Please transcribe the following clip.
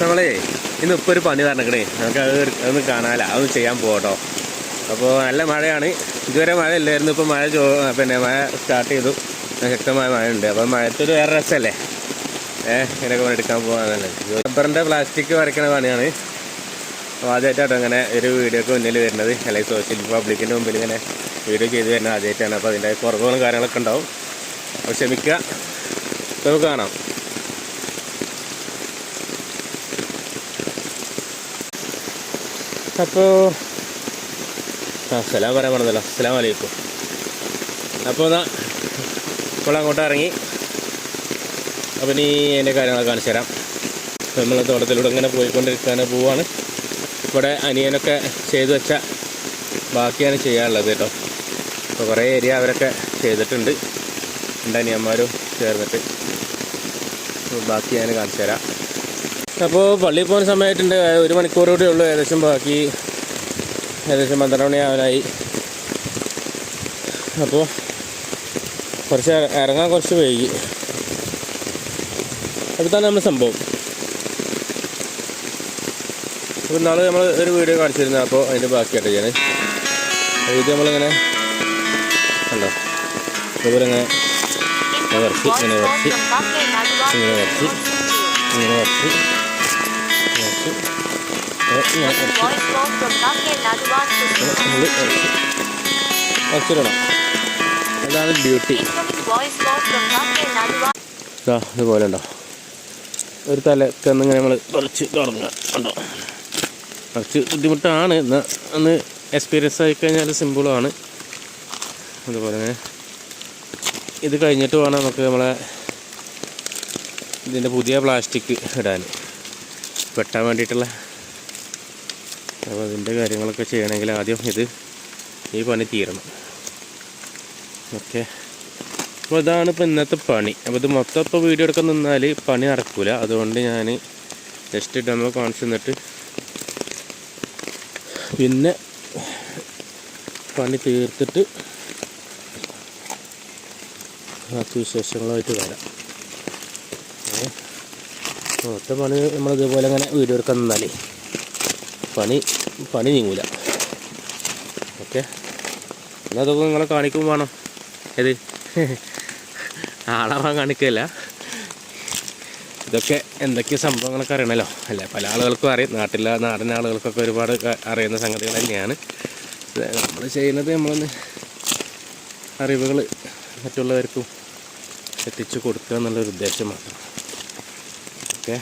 നമ്മളേ ഇന്ന് ഇപ്പോൾ ഒരു പണി പറഞ്ഞേ നമുക്ക് അത് അതൊന്ന് കാണാല. അതൊന്നും ചെയ്യാൻ പോകട്ടോ അപ്പോൾ നല്ല മഴയാണ്. ഇതുവരെ മഴ ഇല്ലായിരുന്നു ഇപ്പോൾ മഴ ചോ പിന്നെ മഴ സ്റ്റാർട്ട് ചെയ്തു. ശക്തമായ മഴ ഉണ്ട് അപ്പോൾ മഴത്തൊരു വേറെ രസമല്ലേ ഏഹ് ഇങ്ങനെയൊക്കെ എടുക്കാൻ പോകാനല്ലേ റബ്ബറിന്റെ പ്ലാസ്റ്റിക് വരയ്ക്കണ പണിയാണ്. അപ്പോൾ ആദ്യമായിട്ടാണ് ഇങ്ങനെ ഒരു വീഡിയോക്ക് മുന്നിൽ വരുന്നത്. അല്ലെങ്കിൽ സോഷ്യൽ പബ്ലിക്കിന്റെ മുമ്പിൽ ഇങ്ങനെ വീഡിയോ ചെയ്ത് വരുന്നത് ആദ്യമായിട്ടാണ് അപ്പോൾ അതിന്റെ കുറവുകളും കാര്യങ്ങളൊക്കെ ഉണ്ടാവും. ക്ഷമിക്കുക നമുക്ക് കാണാം. അപ്പോൾ ആ സലാം പറയാൻ പറഞ്ഞല്ലോ. അസ്സലാം വലൈക്കും അപ്പോൾ എന്നാൽ ഇപ്പോൾ അങ്ങോട്ട് ഇറങ്ങി. അപ്പം ഇനി എന്റെ കാര്യങ്ങളൊക്കെ കാണിച്ചു തരാം. നമ്മൾ തോട്ടത്തിലൂടെ ഇങ്ങനെ പോയിക്കൊണ്ടിരിക്കാൻ പോവാണ്. ഇവിടെ അനിയനൊക്കെ ചെയ്തു വെച്ച ബാക്കിയാണ് ചെയ്യാനുള്ളത് കേട്ടോ. അപ്പോൾ കുറേ ഏരിയ അവരൊക്കെ ചെയ്തിട്ടുണ്ട്. രണ്ട് അനിയന്മാരും ചേർന്നിട്ട്. ബാക്കി ഞാൻ കാണിച്ചു തരാം. അപ്പോൾ പള്ളിയിൽ പോകുന്ന സമയമായിട്ടുണ്ട്. ഒരു മണിക്കൂർ കൂടെ ഉള്ളൂ ഏകദേശം ബാക്കി. ഏകദേശം പന്ത്രണ്ട് മണി ആവാനായി അപ്പോൾ കുറച്ച് ഇറ- ഇറങ്ങാൻ കുറച്ച് വൈകി. അടുത്താണ് നമ്മുടെ സംഭവം. അപ്പോൾ ഇന്നാൾ നമ്മൾ ഒരു വീഡിയോ കാണിച്ചിരുന്നു. അപ്പോൾ അതിന്റെ ബാക്കിയായിട്ട് ഞാൻ ഇത് നമ്മളിങ്ങനെ കണ്ടോ? അതുപോലെ ഇങ്ങനെ വരച്ച് ഇങ്ങനെ വരച്ച് ഇങ്ങനെ വരച്ച് ഇങ്ങനെ വരച്ച്. വരച്ചിടണം അതാണ് ബ്യൂട്ടി ഇതാ ഇതുപോലെ ഉണ്ടോ? ഒരു തല ഇങ്ങനെ നമ്മൾ കുറച്ച് തുടങ്ങുക ഉണ്ടോ കുറച്ച് ബുദ്ധിമുട്ടാണ്. എന്നാൽ ഒന്ന് എക്സ്പീരിയൻസ് ആയി കഴിഞ്ഞാൽ സിമ്പിളാണ് അതുപോലെ തന്നെ ഇത് കഴിഞ്ഞിട്ട് വേണം നമുക്ക് നമ്മളെ ഇതിന്റെ പുതിയ പ്ലാസ്റ്റിക് ഇടാൻ. വെട്ടാൻ വേണ്ടിയിട്ടുള്ള അപ്പോൾ അതിന്റെ കാര്യങ്ങളൊക്കെ ചെയ്യണമെങ്കിൽ ആദ്യം ഇത് ഈ പണി തീരണം. ഓക്കെ. അപ്പോൾ ഇതാണ് ഇപ്പോൾ ഇന്നത്തെ പണി. അപ്പോൾ ഇത് മൊത്തം ഇപ്പോൾ വീഡിയോ എടുക്കാൻ നിന്നാൽ പണി നടക്കില്ല അതുകൊണ്ട് ഞാൻ ജസ്റ്റ് ഡെമോ കാണിച്ചു തന്നിട്ട് പിന്നെ പണി തീർത്തിട്ട് ബാക്കി വിശേഷങ്ങളുമായിട്ട് വരാം? മൊത്തം പണി നമ്മൾ ഇതുപോലെ അങ്ങനെ വീഡിയോ എടുക്കാൻ നിന്നാലേ. പണി പണി നീങ്ങൂല. ഓക്കെ? എന്നാൽ അതൊക്കെ നിങ്ങളെ കാണിക്കും വേണം. ഏത്? ആളാവാൻ കാണിക്കല്ല. ഇതൊക്കെ എന്തൊക്കെ സംഭവങ്ങളൊക്കെ അറിയണമല്ലോ അല്ലേ? പല ആളുകൾക്കും അറിയാം. നാട്ടിലെ നാടൻ ആളുകൾക്കൊക്കെ ഒരുപാട് അറിയുന്ന സംഗതികൾ തന്നെയാണ്. നമ്മൾ ചെയ്യുന്നത് നമ്മളൊന്ന് അറിവുകൾ മറ്റുള്ളവർക്കും എത്തിച്ചു കൊടുക്കുക എന്നുള്ളൊരു ഉദ്ദേശം മാത്രം. ഓക്കെ?